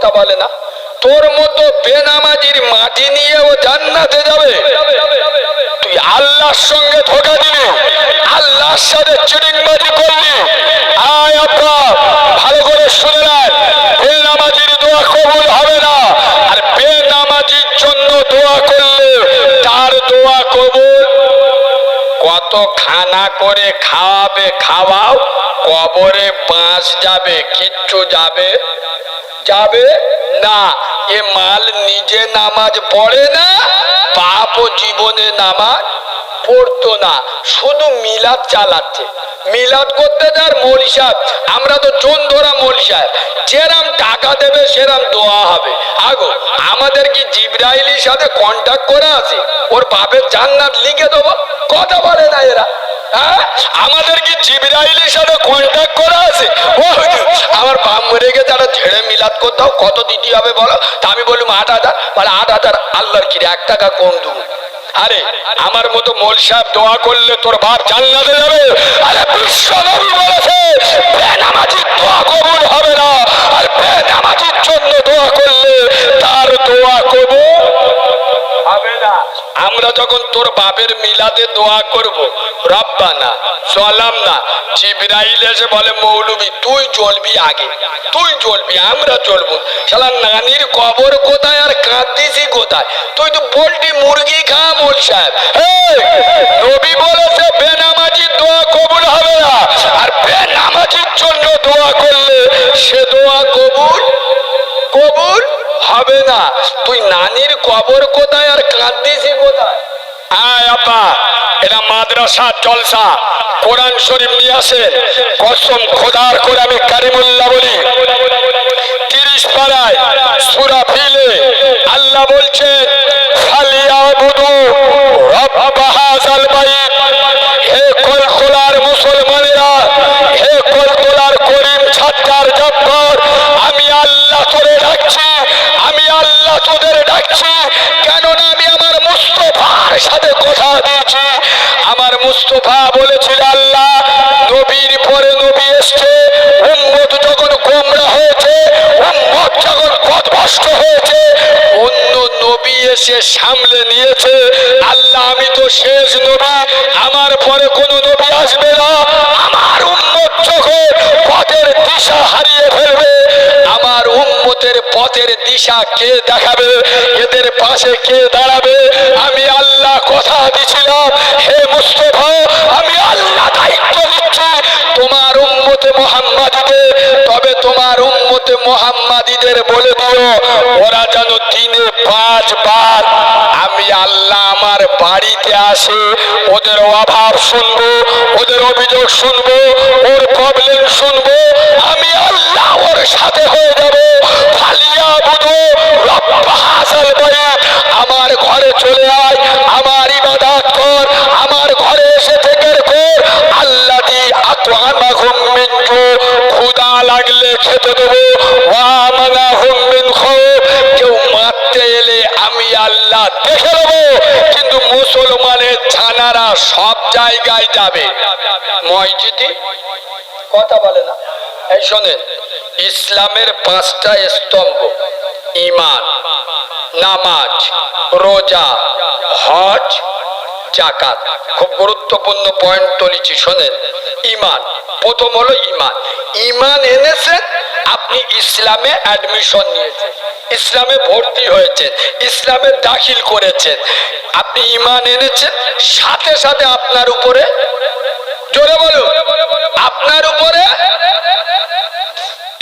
কথা বলে না। তোর মতো বেনামাজির মাটি নিয়ে ও জান্নাতে যাবে। তুই আল্লাহর সঙ্গে ধোকা দিলি, আল্লাহর সাথে চিড়িংবাজি করলি। আয় আব্বা ভালো করে শুনে নেন বেনামাজির দোয়া কবুল হবে না। আর বেনামাজির জন্য দোয়া করলে তার দোয়া কবুল। কত খানা করে খাওয়াবে, খাওয়াও, কবরে বাঁশ যাবে, কিচ্ছু যাবে। যাবে না। এ মাল নিজে নামাজ পড়ে না পাপ জীবনে নামাজ পড়তো না, শুধু মিলাদ চালাচ্ছে। মিলাদ করতে যার মৌলি সাহেব, আমরা তো জোন ধরা মৌলি সাহেব। যেরাম টাকা দেবে, সেরাম দোয়া হবে। আগো, আমাদের কি জিব্রাইলির সাথে কন্ট্যাক্ট করে আছে? ওর বাপের জান্নাত লিখে দেবো? কথা বলে না এরা। হ্যাঁ? আমাদের কি জিব্রাইলের সাথে কন্ট্যাক্ট করা আছে? আমার বাপ মরে গেছে একটা ঝেড়ে মিলাদ করতে কত দিতে হবে বলো? তা আমি বললাম আট হাজার। বলে, আট হাজার আল্লাহর কিরে, এক টাকা কম দেবো। আরে, আমার মতো মোল সাহেব দোয়া করলে তোর বাপ জান্নাতে যাবে। আরে, বিশ্বনবী বলেছে, বেনামাজির দোয়া কবুল হবে না। আর বেনামাজির জন্য দোয়া করলে তার দোয়া কবুল হবে না। আমরা যখন তোর বাপের মিলাদে দোয়া করব, রব্বানা চলাম না জিব্রাইল এসে বলে, মৌলবি, তুই জ্বলবি আগে, তুই জ্বলবি, আমরা জ্বলবো। শালা নানির কবর কোথায় আর কাঁদিসি কোথায়? তুই তো পোল্ট্রি মুরগি খা, মোল সাহেব। নবী বলেছে, বেনামাজির দোয়া কবুল হবে না। আর বেনামাজির জন্য দোয়া করলে সে দোয়া কবুল কবুল হবে না। তুই নানির কবর কোথায় আর কাঁদিসি কোথায়? এটা মাদ্রাসা কোরআন নিয়ে আমি বলি। তিরিশ পাড়ায় আল্লাহ বলছেন হাযাল বাইত হে কলকলার মুসলমানেরা হে কলকলার করিম ছাত্রার জব্বর আমি আল্লাহ তোরে ডাকছি আমি আল্লাহ তোদের ডাকছি কেননা আমি আমার মুস্তফার সাথে কথা দিয়েছি আমার মুস্তফা বলেছিল আল্লাহ নবীর পরে নবী এসছে উম্মত যখন গোমরা হয়েছে উম্মত যখন পথভ্রষ্ট হয়েছে অন্য নবী এসে সামলে নিয়েছে আল্লাহ আমি তো শেষ নবী আমার পরে কোনো নবী আসবে না আমার উম্মত যখন পথের দিশা হারিয়ে ফেলবে আমার উম্মতের পথের দিশা কে দেখাবে? এদের পাশে কে দাঁড়াবে? আমি আল্লাহ কথা দিছিলাম। হে মুস্তফা, আমি আল্লাহ দায়িত্ব দিচ্ছি তোমার উম্মতে মোহাম্মাদিদের তবে তোমার উম্মতে মোহাম্মাদিদের বলে দিও, ওরা যেন দিনে পাঁচবার আমি আল্লাহ আমার বাড়িতে আসে, ওদের অভাব শুনব, ওদের অভিযোগ শুনব, ওর প্রবলেম শুনব, আমি আল্লাহ ওর সাথে হয়ে যাব ফালিয়া বুধু রব্বা হাসাল বাইত আমার ঘরে চলে আয় আমার ইবাদত কর আমার ঘরে এসে থেকে কর আল্লাহ দি আতওয়ানা হুম মিন জু ক্ষুধা লাগলে খেতে দেবো ওয়া মানা হুম মিন খাউফ কেউ মারতে এলে আমি আল্লাহ দেখে নেব কিন্তু মুসলমানের ছানারা সব জায়গায় যাবে মসজিদে কথা বলে না এই শোনেন, ইসলামের পাঁচটা স্তম্ভ ইমান নামাজ, রোজা, হজ জাকাত খুব গুরুত্বপূর্ণ পয়েন্ট তুলেছি, শোনেন। ইমান প্রথম হলো ইমান ইমান এনেছেন আপনি ইসলামে অ্যাডমিশন নিয়েছেন, ইসলামে ভর্তি হয়েছেন, ইসলামে দাখিল করেছেন। আপনি ইমান এনেছেন, সাথে সাথে আপনার উপরে, জোরে বলুন আপনার উপরে।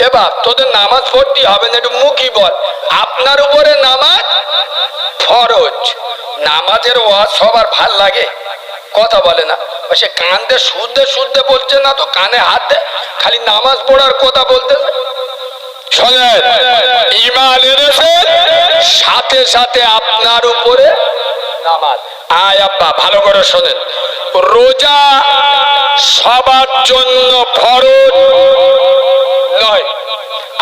এবার তোদের নামাজ পড়তে হবে না, একটু মুখই বল। আপনার উপরে নামাজ ফরজ। নামাজের ওয়াজ সবার ভালো লাগে। কথা বলে না। সে কান্দে শুদ্ধে শুদ্ধে বলছে না তো, কানে হাত দে, খালি নামাজ পড়ার কথা বলতেছে শোনেন ইমান এনেছেন, সাথে সাথে আপনার উপরে নামাজ। আয় আব্বা, ভালো করে শোনেন। রোজা সবার জন্য ফরজ নয়।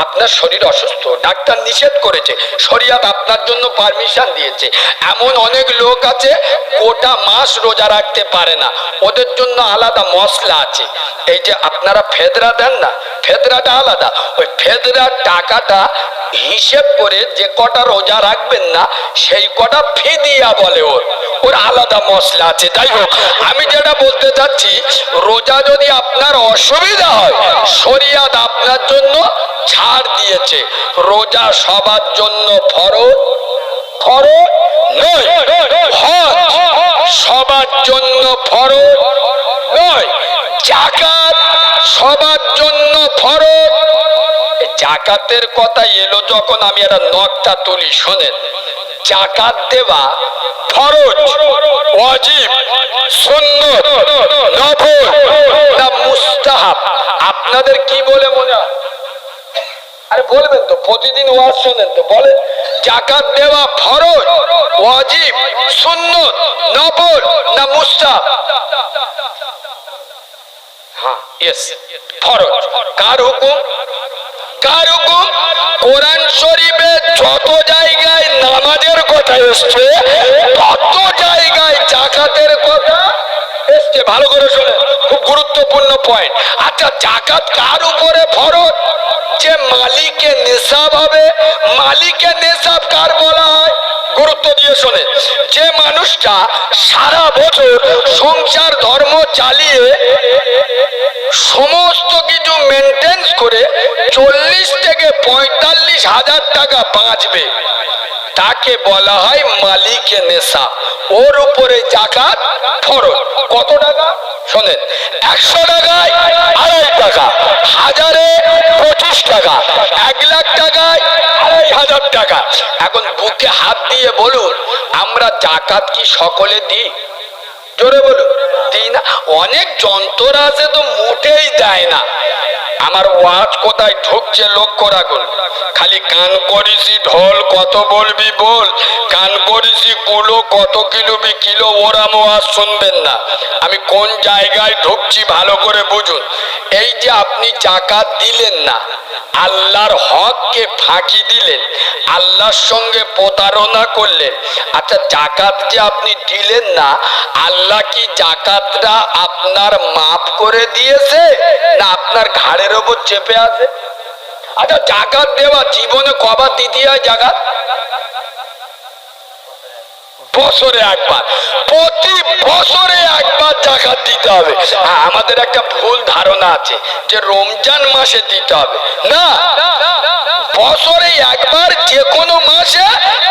আপনার শরীর অসুস্থ, ডাক্তার নিষেধ করেছে, শরিয়াত আপনার জন্য পারমিশন দিয়েছে। এমন অনেক লোক আছে, গোটা মাস রোজা রাখতে পারে না। ওদের জন্য আলাদা মশলা আছে। এই যে আপনারা ফেদরা দেন না, ফেদরাটা আলাদা। ওই ফেদরার টাকাটা হিসেব করে যে কটা রোজা রাখবেন না, সেই কটা ফিদিয়া বলে ওর। ওর আলাদা মশলা আছে। যাই হোক, আমি যেটা বলতে চাচ্ছি, রোজা যদি আপনার অসুবিধা হয়, শরিয়াত আপনার জন্য ছাড় দিয়েছে। রোজা সবার জন্য ফরজ? ফরজ সবার জন্য ফরজ নয়। জাকাত সবার জন্য ফরজ। জাকাতের কথা এলো যখন আমি একটা নকটা তুলি, শোনেন। জাকাত দেওয়া ফরজ, ওয়াজিব, সুন্নত, নফল না মুস্তাহাব। আপনাদের কি বলে? আরে বলবেন তো, প্রতিদিন ওয়াজ শোনেন তো, বলেন, জাকাত দেওয়া ফরজ, ওয়াজিব, সুন্নত, নফল না মুস্তাহাব? হ্যাঁ ইয়েস ফরজ। কার হুকুম? কার হুকুম? কোরআন শরীফে যত জায়গায় নামাজের কথা এসছে, তত জায়গায় জাকাতের কথা এসছে। ভালো করে শুনে খুব গুরুত্বপূর্ণ পয়েন্ট আচ্ছা জাকাত কার উপরে ফরজ? নেশাব হবে মালিকে নেশাব কার বলা হয়? গুরুত্ব দিয়ে শোনে। যে মানুষটা সারা বছর সংসার, ধর্ম চালিয়ে সমস্ত কিছু মেনটেন্স করে চল্লিশ থেকে পঁয়তাল্লিশ হাজার টাকা বাঁচবে। তাকে বলা হয় মালিকে নেশা। ওর উপরে জাকাত ফরজ। কত টাকা? শোনেন, একশো টাকায় হাজারে পঁচিশ টাকা, এক লাখ টাকায় আড়াই হাজার টাকা। এখন বুকে হাত দিয়ে বলুন, আমরা জাকাত কি সকলে দিই? জোরে বলুন। দিই অনেক যন্ত্র আছে তো মোটেই দেয় না। আমার ওয়াজ কোথায় ঢুকছে লক্ষ্য রাখুন। খালি কান করিসি ঢোল কত বলবি বল? কান করিসি কুলো কত কিলো বি কিলো ওরাম ওয়াজ শুনবেন না। আমি কোন জায়গায় ঢুকছি ভালো করে বুঝুন। এই যে আপনি জাকাত দিলেন না, আল্লাহর হককে ফাঁকি দিলেন, আল্লাহর সঙ্গে প্রতারণা করলেন। আচ্ছা জাকাত যে আপনি দিলেন না, আল্লাহ কি জাকাতটা আপনার মাপ করে দিয়েছে না আপনার ঘাড়ের ওপর চেপে আছে? আচ্ছা জাকাত দেওয়া জীবনে কবার দিতে হয় জাকাত? বছরে একবার। প্রতি বছরে একবার জাকাত দিতে হবে। আমাদের একটা ভুল ধারণা আছে যে রমজান মাসে দিতে হবে। না। বছরে একবার যে কোনো মাসে,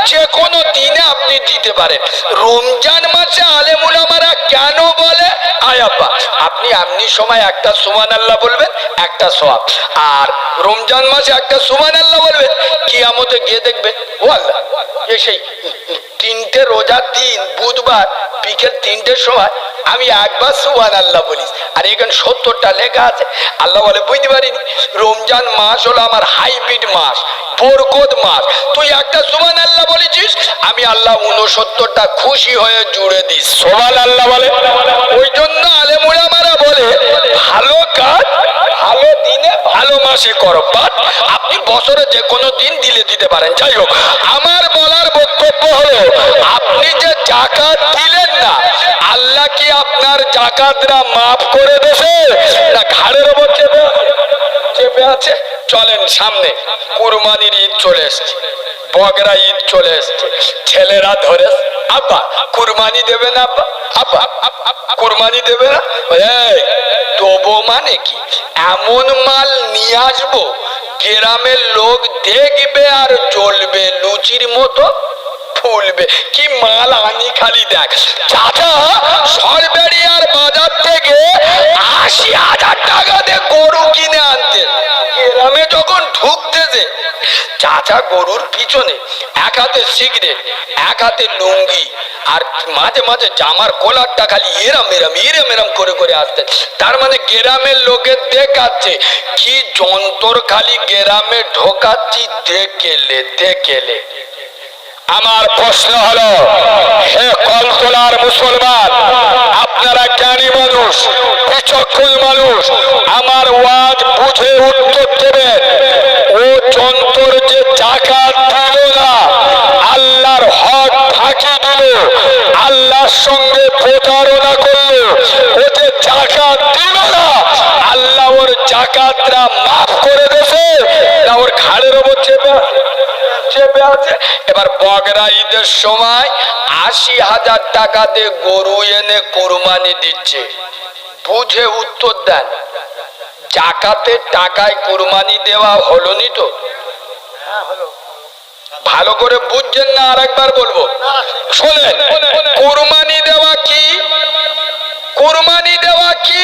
যে কোনো দিনে আপনি দিতে পারেন। রমজান মাসে আলেমুলামারা কেন বলে? আয়াব্বা আপনি আপনি সময় একটা সুমান আল্লাহ বলবেন, একটা সোয়াব আর রমজান মাসে একটা সুমান আল্লাহ বলবেন, কিয়ামতে গিয়ে দেখবেন ও আল্লাহ সেই তিনটে রোজার দিন বুধবার বিকেল তিনটের সময় আমি একবার সুবান আল্লাহ বলিস আর এখানে সত্তরটা লেখা আছে। আল্লাহ বলে, বুঝতে পারিনি? রমজান মাস হলো আমার হাইব্রিড মাস, বরকত মাস। তুই একটা সুবান আল্লাহ বলেছিস, আমি আল্লাহ উনসত্তরটা খুশি হয়ে জুড়ে দিস সোমান আল্লাহ বলে, ওই জন্য আলেমুলামারা বলে, ভালো কাজ ভালো দিনে ভালো মাসে করো। বাট আপনি বছরে যে কোনো দিন দিলে দিতে পারেন। যাই হোক, আমার বলার বক্তব্য হলো, আপনি যে জাকাত কি আপনার জাকাতরা মাফ করে দেছে না ঘাড়ের ওপর চেপে চেপে আছে? চলেন সামনে। কুরবানির ঈদ চলে এসছে। বগরা ঈদ চলে এসছে। ছেলেরা ধরে আব্বা, কুরবানি দেবে না আব্বা? আব্বা, কুরবানি দেবে না? দেবো মানে কি? এমন মাল নিয়ে আসব, গ্রামের লোক দেখবে আর জ্বলবে লুচির মতো। ফুলবে? কি মাল আনি খালি দেখ। চাচা সরবেরিয়ার বাজার থেকে আশি হাজার টাকা দিয়ে গরু কিনে আনতে। গ্রামে যখন ঢুকতেছে চাচা গরুর পিছনে এক হাতে সিগারেট, এক হাতে লুঙ্গি আর মাঝে মাঝে জামার কলারটা খালি এরম এরম এরম এরম করে করে আসতে। তার মানে গ্রামের লোকের দেখাচ্ছে, কি যন্ত্র খালি গ্রামে ঢোকাচ্ছি, দেখেলে দেখেলে। আমার প্রশ্ন হলো, হে কলতলার মুসলমান, আপনারা জ্ঞানী মানুষ বিচক্ষণ মানুষ, আমার ওয়াজ বুঝে উত্তর দেবেন। এবার বগরা ঈদের সময় আশি হাজার টাকা দিয়ে গরু এনে কোরবানি দিচ্ছে। বুঝে উত্তর দেন জাকাতের টাকায় কোরবানি দেওয়া হলো নি তো ভালো করে বুঝছেন না আর একবার বলব? শোনেন কোরবানি দেওয়া কি? কোরবানি দেওয়া কি?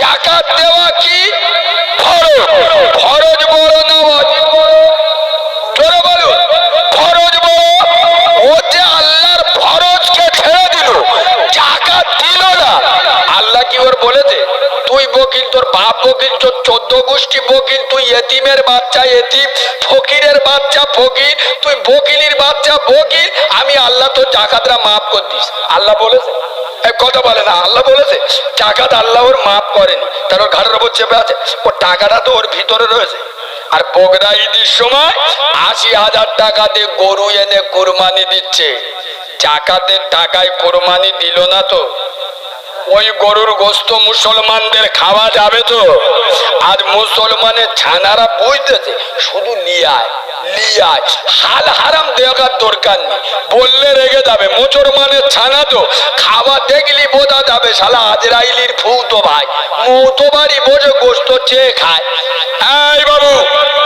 জাকাত দেওয়া কি? ফরজ। ফরজ তোর বাপ বকিল তোর চোদ্দ গোষ্ঠী বকিল তুই এতিমের বাচ্চা, এতিম, ফকিরের বাচ্চা, ফকির, তুই বকিলির বাচ্চা বকিল আমি আল্লাহ তোর জাকাতরা মাফ করে দিস আল্লাহ বলেছে? কথা বলে না, আল্লাহ বলেছে, জাকাত আল্লাহ ওর মাফ করেনি। তার ওর ঘাড়ের ওপর চেপে আছে, ওর টাকাটা তো ওর ভিতরে রয়েছে। আর বগরা ঈদের সময় আশি হাজার টাকা দিয়ে গরু এনে কোরবানি দিচ্ছে। জাকাতের টাকায় কোরবানি দিল না তো? ওই গরুর গোস্ত মুসলমানদের খাওয়া যাবে তো। আজ মুসলমানের ছানারা বুঝতেছে, শুধু লিয়ায় লিয়ায় হাল হারাম দেখার দরকার নেই। বললে রেগে যাবে, মুসলমানের ছানা তো। খাওয়া দেখলি বোঝা যাবে, শালা আজরাইলির ফুতো ভাই। মৌতো বাড়ি বসে গোস্ত চেয়ে খায়। এই বাবু,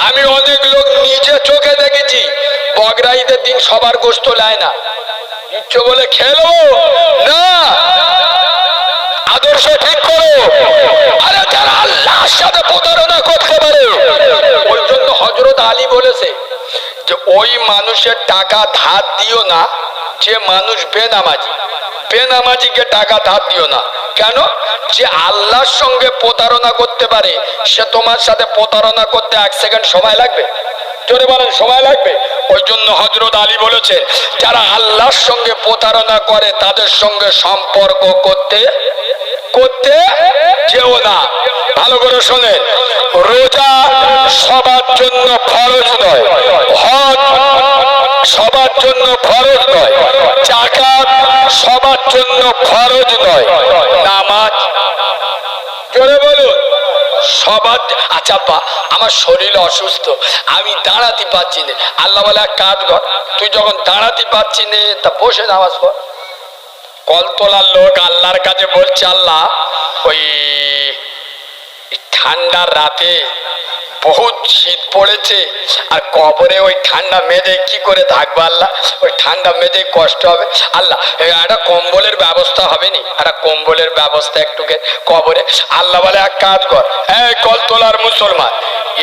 আমি অনেক লোক নিজে চোখে দেখেছি। বগরা ঈদের দিন সবার গোস্ত নেয় না। দিচ্ছ বলে খেলো? না! আদর্শ ঠিক করো। আরে যারা আল্লাহর সাথে প্রতারণা করতে পারে, ওই জন্য হজরত আলী বলেছে যে, ওই মানুষের টাকা ধার দিও না, যে মানুষ বেনামাজি, বেনামাজিকে টাকা ধার দিও না। কেন? যে আল্লাহর সঙ্গে প্রতারণা করতে পারে, সে তোমার সাথে প্রতারণা করতে এক সেকেন্ড সময় লাগবে। জোরে বলেন, সময় লাগবে। ওই জন্য হজরত আলী বলেছেন যারা আল্লাহর সঙ্গে প্রতারণা করে, তাদের সঙ্গে সম্পর্ক করতে করতে যেও না। ভালো করে শোনেন রোজা সবার জন্য খরচ নয়। হজ সবার জন্য খরচ নয়। জাকাত সবার জন্য খরচ নয়। নামাজ জোরে বলুন। সবার আচ্ছা বা আমার শরীর অসুস্থ। আমি দাঁড়াতে পারছি না। আল্লাহ বলে কাজ কর। তুই যখন দাঁড়াতে পারছি না, তা বসে নামাজ পড়। কল তোলার লোক আল্লাহর কাছে বলছে, আল্লাহ, ওই ঠান্ডার রাতে বহুত শীত পড়েছে আর কবরে ওই ঠান্ডা মেজে কি করে থাকব আল্লাহ? ওই ঠান্ডা মেজে কষ্ট হবে। আল্লাহ একটা কম্বলের ব্যবস্থা হবে নি একটা কম্বলের ব্যবস্থা একটুকে কবরে। আল্লাহ বলে, এক কাজ কর, এই কল তোলার মুসলমান,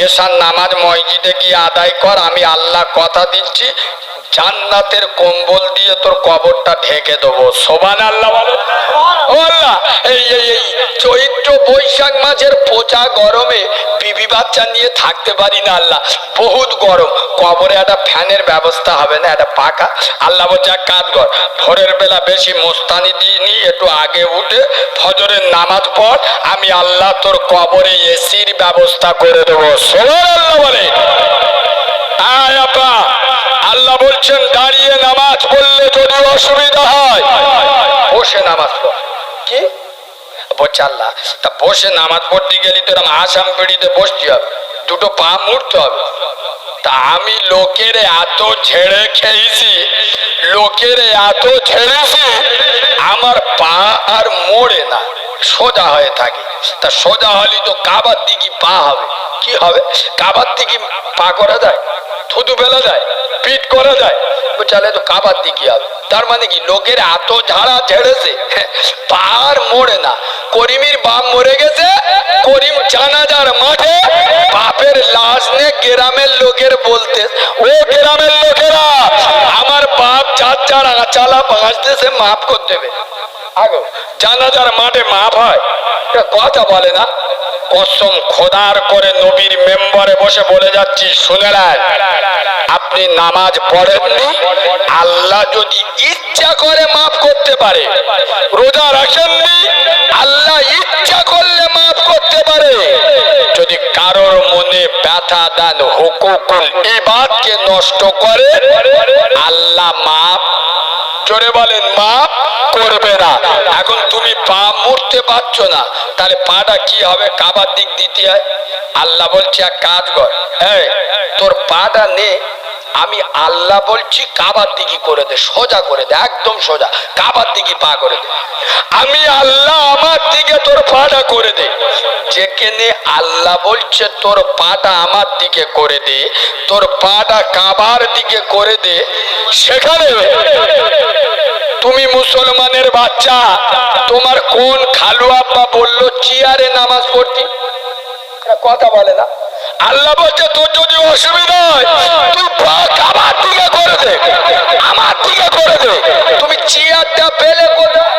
এসার নামাজ মসজিদে গিয়ে আদায় কর, আমি আল্লাহ কথা দিচ্ছি জান্নাতের কম্বল দিয়ে তোর কবরটা ঢেকে দেবো। সোবান আল্লাহ, এই এই চৈত্র বৈশাখ মাসের পচা গরমে বিবি বাচ্চা নিয়ে থাকতে পারি না আল্লাহ। বহুত গরম। কবরে একটা ফ্যানের ব্যবস্থা হবে না? একটা পাকা? আল্লাহ বলছে, এক কাজ কর, ভোরের বেলা বেশি মোস্তানি দিয়ে নি, একটু আগে উঠে ফজরের নামাজ পড়, আমি আল্লাহ তোর কবরে এসির ব্যবস্থা করে দেবো। সোবার আল্লাহ বলে। আয় আপা আল্লাহ বলছেন, দাঁড়িয়ে নামাজ পড়লে যদি অসুবিধা হয়, বসে নামাজ পড়। কি? বলছে আল্লাহ, তা বসে নামাজ পড়তে গেলে তোর আসাম পিড়িতে বসতে হবে, দুটো পা মুড়তে হবে। তা আমি লোকের এত ঝেড়ে খেয়েছি, লোকের এত ঝেড়েছি, আমার পা আর মোড়ে না, সোজা হয়ে থাকে। তা সোজা হলে তো কাবার দিকে পা হবে, কি হবে? কাবার দিকে পা করা যায়, থুতু ফেলা যায়। পিট করা যায় চালে তো কাবার দিকে হবে তার মানে কি? লোকের এত ঝাড়া ঝেড়েছে পার মোড়ে না। করিমের বাপ মরে গেছে, করিম জানাজার মাঠে বাপের লাশ নে গ্রামের লোকের বলতে, ও গ্রামের লোকেরা, আমার বাপ চার চার আচালা বাঁচতেছে, মাফ করে দেবে। জানাজার মাঠে কথা বলে না। কসম খোদার করে নবীর মেম্বারে বসে বলে যাচ্ছি, শুনে নেন। আপনি নামাজ পড়েননি আল্লাহ যদি ইচ্ছা করে মাফ করতে পারে। রোজা রাখেননি আল্লাহ ইচ্ছা করলে করতে পারে। যদি কারোর মনে ব্যথা, দেন হুকুকুল ইবাদকে নষ্ট করে, আল্লাহ মাফ। জোরে বলেন মাপ করবে না। এখন তুমি পা মুড়তে পারছ না, তাহলে পাটা কি হবে? কাবার দিক দিতে হয়। আল্লাহ বলছে, এক কাজ কর। এই, তোর পাটা নে। আমি আল্লাহ বলছি, কাবার দিকে করে দে, সোজা করে দে, একদম সোজা, কাবার দিকে পা করে দে। আমি আল্লাহ আমার দিকে তোর পাটা করে দে। যেখানে আল্লাহ বলছে, তোর পাটা আমার দিকে করে দে, তোর পাটা কাবার দিকে করে দে, সেখানে তুমি মুসলমানের বাচ্চা, তোমার কোন খালু আব্বা বলল, চেয়ারে নামাজ পড়তি? কথা বলে না। আল্লাহ বলছে, তোর যদি অসুবিধা হয়, তুই কাবার দিকে করে দে, আমার দিকে করে দে। তুমি চেয়ারটা কোথায়?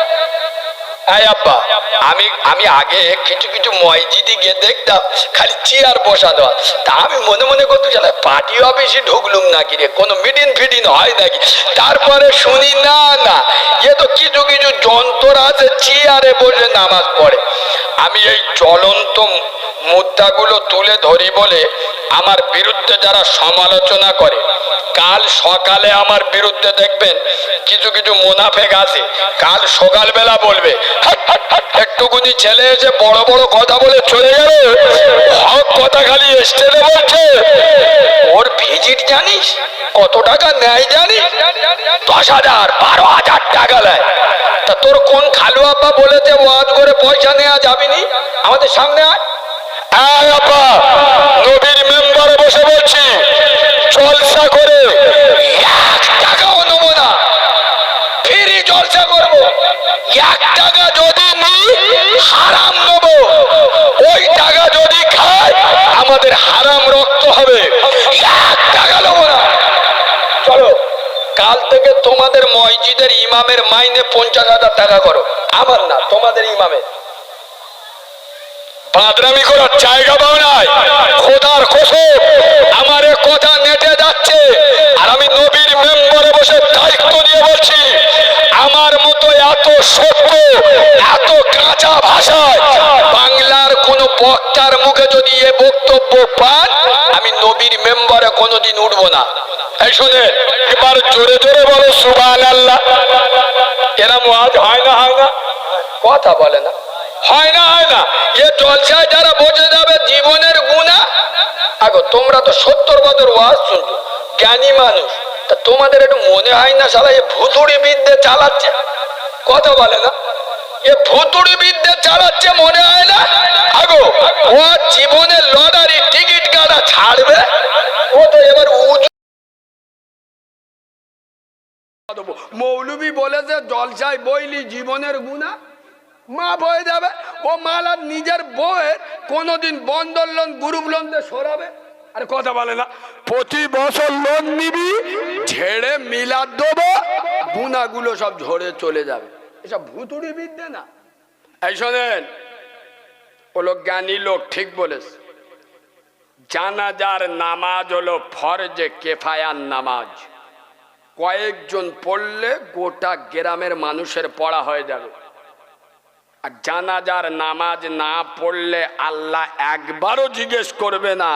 আব্বা, আমি আমি আগে কিছু কিছু মসজিদে গিয়ে দেখতাম, খালি চেয়ার তা আমি মনে মনে করতে চাই পার্টি অফিসে ঢুকলুম নাকি রে? কোনো মিটিং ফিটিং হয় নাকি? তারপরে শুনি, না না, এ তো কিছু কিছু যন্ত্র আছে, চেয়ারে বসে নামাজ পড়ে। আমি এই জ্বলন্ত মুদ্রাগুলো তুলে ধরি বলে আমার বিরুদ্ধে যারা সমালোচনা করে কাল সকালে আমার বিরুদ্ধে দেখবেন কিছু কিছু মোনাফেক আছে কাল সকালবেলা বলবে "হাট, হাট, হাট, একটুকুনি ছেলে এসে বড় বড় কথা বলে চলে গেল হক কথা খালি স্টেলে বলছে ওর ভিজিট জানিস? কত টাকা নেয় জানিস? দশ হাজার বারো হাজার টাকা নেয়। তা তোর কোন খালু আব্বা বলেছে ওয়াজ করে পয়সা নেওয়া যাবিনি? আমাদের সামনে আয়। নেব ওই টাকা যদি খাই, আমাদের হারাম রক্ত হবে। টাকা নেব না। চলো, কাল থেকে তোমাদের মসজিদের ইমামের মাইনে পঞ্চাশ হাজার টাকা করো। আমার না, তোমাদের ইমামের। বাদরামি করার জায়গা পাও নাই। খোদার কসম, আমার কথা নেটে যাচ্ছে। আর আমি নবীর মেম্বারে বসে দায়িত্ব নিয়ে বলছি, আমার মতো এত সত্য, এত কাঁচা ভাষায় বাংলার কোন বক্তার মুখে যদি এ বক্তব্য পান, আমি নবীর মেম্বারে কোনোদিন উঠবো না। এই শুনে এবার জোরে জোরে বলো সুবান আল্লাহ এরম আজ হয় না হয় না? কথা বলে না। হয় না হয় না। এ জলসায় যারা বসে যাবে, জীবনের গুণা। আগো, তোমরা তো সত্তর বছর ওয়াজ শুনছো জ্ঞানী মানুষ। তা তোমাদের একটু মনে হয় না সালা এ ভুতুড়ি বিদ্যে চালাচ্ছে? কথা বলে না। এ ভুতুড়ি বিদ্যে চালাচ্ছে মনে হয় না? আগো ও জীবনের লটারি টিকিট কাটা ছাড়বে? ও তো এবার উজু মৌলবি বলেছে, জলসায় বইলি জীবনের গুণা। মা বয়ে যাবে, ও মাল আর নিজের বউয়ের কোনোদিন বন্দর লোন, গ্রুপ লোন দিয়ে সরাবে? আর কথা বলে না। প্রতি বছর লোন নিবি ঝেড়ে মিলাদ দেবো, গুণাগুলো সব ঝরে চলে যাবে। এসব ভুতুড়ি বিদ্যে না। এই শোনেন, ও লোক জ্ঞানী লোক, ঠিক বলেছে। জানাজার নামাজ হলো ফরজে কেফায়ার নামাজ। কয়েকজন পড়লে গোটা গ্রামের মানুষের পড়া হয়ে যাবে। জানাজার নামাজ না পড়লে আল্লাহ একবারও জিজ্ঞেস করবে না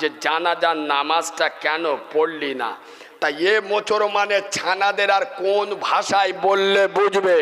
যে জানাজার নামাজটা কেন পড়লি না। তা এ মোচর মানে ছানাদের আর কোন ভাষায় বললে বুঝবে?